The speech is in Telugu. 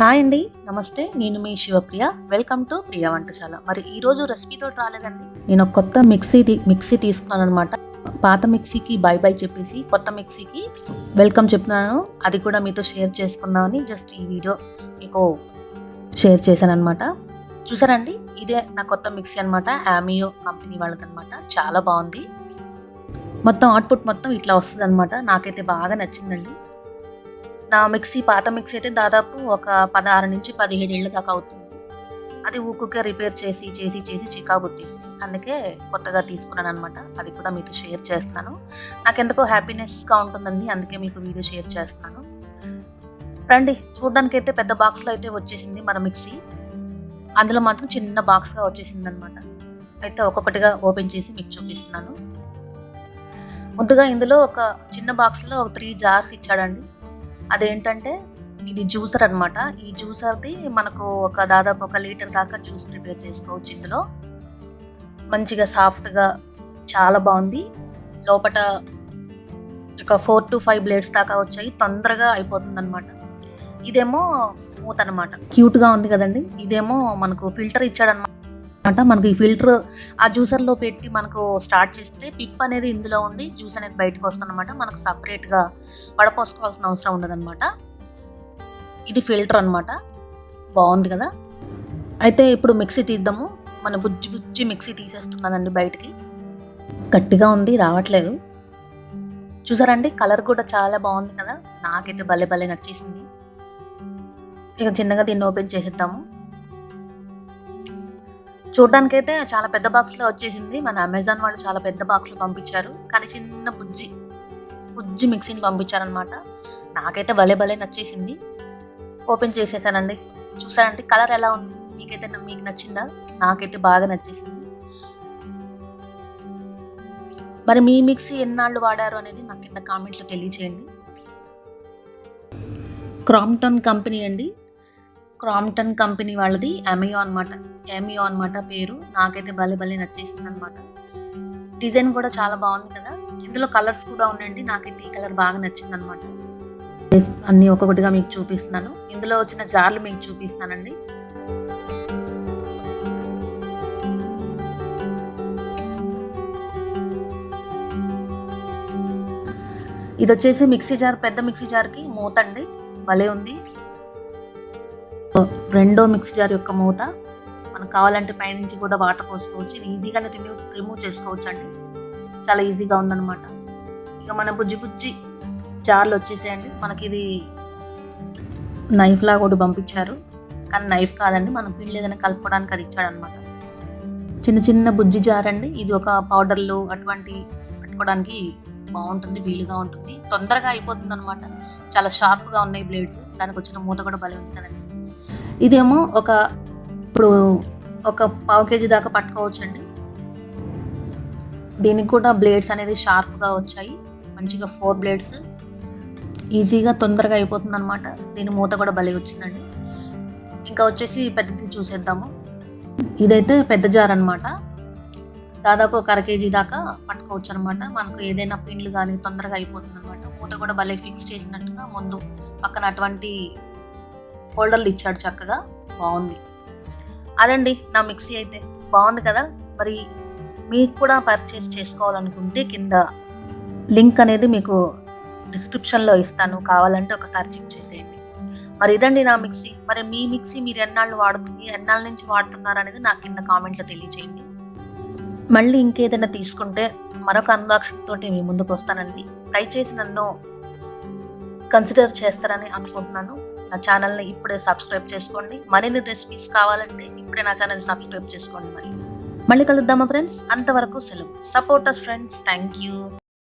హాయ్ అండి. నమస్తే నేను మీ Shivapriya. Welcome to Priya Vantasala. మరి ఈ రోజు రెసిపీతో రాలేదండి. నేను కొత్త మిక్సీ తీ- మిక్సీ తీసుకున్నాను అనమాట పాత మిక్సీకి బై బై చెప్పేసి కొత్త మిక్సీకి వెల్కమ్ చెప్తున్నాను. అది కూడా మీతో షేర్ చేసుకుందామని జస్ట్ ఈ వీడియో మీకు షేర్ చేశాను అనమాట చూసారండి? ఇదే నా కొత్త మిక్సీ అనమాట ఆమియో కంపెనీ వాళ్ళదనమాట చాలా బాగుంది. మొత్తం అవుట్పుట్ మొత్తం ఇట్లా వస్తుంది అనమాట నాకైతే బాగా నచ్చిందండి. నా మిక్సీ పాత మిక్సీ అయితే దాదాపు ఒక పదహారు నుంచి పదిహేడు ఏళ్ళ దాకా అవుతుంది. అది ఊకుకే రిపేర్ చేసి చేసి చేసి చికా పుట్టేసింది అందుకే కొత్తగా తీసుకున్నాను అనమాట అది కూడా మీతో షేర్ చేస్తున్నాను నాకు ఎందుకో హ్యాపీనెస్గా ఉంటుందండి. అందుకే మీకు వీడియో షేర్ చేస్తున్నాను రండి చూడడానికి అయితే పెద్ద బాక్స్లో అయితే వచ్చేసింది మన మిక్సీ. అందులో మాత్రం చిన్న బాక్స్గా వచ్చేసింది అనమాట అయితే ఒక్కొక్కటిగా ఓపెన్ చేసి మీకు చూపిస్తున్నాను. ముందుగా ఇందులో ఒక చిన్న బాక్స్లో ఒక త్రీ జార్స్ ఇచ్చాడండి. అదేంటంటే ఇది జ్యూసర్ అనమాట ఈ జ్యూసర్ది మనకు ఒక దాదాపు ఒక లీటర్ దాకా జ్యూస్ ప్రిపేర్ చేసుకోవచ్చు ఇందులో. మంచిగా సాఫ్ట్గా చాలా బాగుంది. లోపట ఒక ఫోర్ టు ఫైవ్ బ్లేడ్స్ దాకా వచ్చాయి. తొందరగా అయిపోతుంది అనమాట ఇదేమో మూత అనమాట క్యూట్గా ఉంది కదండి. ఇదేమో మనకు ఫిల్టర్ ఇచ్చాడనమాట మనకు ఈ ఫిల్టర్ ఆ జ్యూసర్లో పెట్టి మనకు స్టార్ట్ చేస్తే పిప్ అనేది ఇందులో ఉండి జ్యూస్ అనేది బయటకు వస్తుందన్నమాట. మనకు సపరేట్గా వడపోసుకోవాల్సిన అవసరం ఉండదన్నమాట. ఇది ఫిల్టర్ అన్నమాట. బాగుంది కదా? అయితే ఇప్పుడు మిక్సీ తీద్దాము. మన బుజ్జి బుజ్జి మిక్సీ తీసేస్తున్నానండి బయటికి. గట్టిగా ఉంది రావట్లేదు. చూసారండి? కలర్ కూడా చాలా బాగుంది కదా? నాకైతే భలే భలే నచ్చేసింది. ఇక చిన్నగా దీన్ని ఓపెన్ చేసేద్దాము. చూడడానికైతే చాలా పెద్ద బాక్స్లో వచ్చేసింది. మన అమెజాన్ వాళ్ళు చాలా పెద్ద బాక్స్లో పంపించారు. కానీ చిన్న బుజ్జి బుజ్జి మిక్సీని పంపించారనమాట నాకైతే భలే భలే నచ్చేసింది. ఓపెన్ చేసేసానండి. చూసారండి కలర్ ఎలా ఉంది? మీకైతే మీకు నచ్చిందా? నాకైతే బాగా నచ్చేసింది. మరి మీ మిక్సీ ఎన్నాళ్ళు వాడారు అనేది నాకు కింద కామెంట్లో తెలియచేయండి. క్రాంప్టన్ కంపెనీ అండి. క్రాంప్టన్ కంపెనీ వాళ్ళది ఎమియో అనమాట ఎమియో అనమాట పేరు. నాకైతే భలే భలే నచ్చేసింది అనమాట డిజైన్ కూడా చాలా బాగుంది కదా. ఇందులో కలర్స్ కూడా ఉన్నాయండి. నాకైతే ఈ కలర్ బాగా నచ్చింది అనమాట అన్నీ ఒక్కొక్కటిగా మీకు చూపిస్తున్నాను. ఇందులో వచ్చిన జార్లు మీకు చూపిస్తానండి. ఇది వచ్చేసి మిక్సీ జార్ పెద్ద మిక్సీ జార్కి మూత అండి. భలే ఉంది. రెండో మిక్సీ జార్ యొక్క మూత మనకు కావాలంటే పైనుంచి కూడా వాటర్ పోసుకోవచ్చు. ఇది ఈజీగానే రిమూవ్ రిమూవ్ చేసుకోవచ్చు అండి చాలా ఈజీగా ఉందన్నమాట. ఇక మన బుజ్జి బుజ్జి జార్లు వచ్చేసేయండి. మనకి ఇది నైఫ్ లాగా ఒకటి పంపించారు. కానీ నైఫ్ కాదండి. మనం పిండి ఏదైనా కలుపుకోవడానికి అది ఇచ్చాడనమాట చిన్న చిన్న బుజ్జి జార్ అండి. ఇది ఒక పౌడర్లు అటువంటి పెట్టుకోవడానికి బాగుంటుంది వీలుగా ఉంటుంది. తొందరగా అయిపోతుంది అనమాట చాలా షార్ప్గా ఉన్నాయి బ్లేడ్స్. దానికి వచ్చిన మూత కూడా భలే ఉంది కదండి. ఇదేమో ఒక ఇప్పుడు ఒక పావు కేజీ దాకా పట్టుకోవచ్చండి. దీనికి కూడా బ్లేడ్స్ అనేది షార్ప్గా వచ్చాయి. మంచిగా ఫోర్ బ్లేడ్స్. ఈజీగా తొందరగా అయిపోతుంది అనమాట దీని మూత కూడా భలే వచ్చిందండి. ఇంకా వచ్చేసి పెద్దది చూసేద్దాము. ఇదైతే పెద్ద జార్ అనమాట దాదాపు ఒక అర కేజీ దాకా పట్టుకోవచ్చు అనమాట మనకు ఏదైనా పిండ్లు కానీ తొందరగా అయిపోతుంది అనమాట మూత కూడా భలే ఫిక్స్ చేసినట్టుగా ముందు పక్కన అటువంటి హోల్డర్లు ఇచ్చాడు చక్కగా. బాగుంది. అదండి నా మిక్సీ అయితే. బాగుంది కదా? మరి మీకు కూడా పర్చేస్ చేసుకోవాలనుకుంటే కింద లింక్ అనేది మీకు డిస్క్రిప్షన్లో ఇస్తాను. కావాలంటే ఒకసారి చెక్ చేసేయండి. మరి ఇదండి నా మిక్సీ. మరి మీ మిక్సీ మీరు ఎన్నాళ్ళు వాడుతుంది ఎన్నాళ్ళ నుంచి వాడుతున్నారు అనేది నాకు కింద కామెంట్లో తెలియజేయండి మళ్ళీ ఇంకేదైనా తీసుకుంటే మరొక అన్బాక్సింగ్ తోటి మీ ముందుకు వస్తానండి. దయచేసి నన్ను కన్సిడర్ చేస్తారని అనుకుంటున్నాను. నా ఛానల్ని ఇప్పుడే సబ్స్క్రైబ్ చేసుకోండి. మరిన్ని రెసిపీస్ కావాలంటే ఇప్పుడే నా ఛానల్ సబ్స్క్రైబ్ చేసుకోండి మరి. మళ్ళీ కలుద్దామా ఫ్రెండ్స్? అంతవరకు సెలవు. Supporter friends thank you.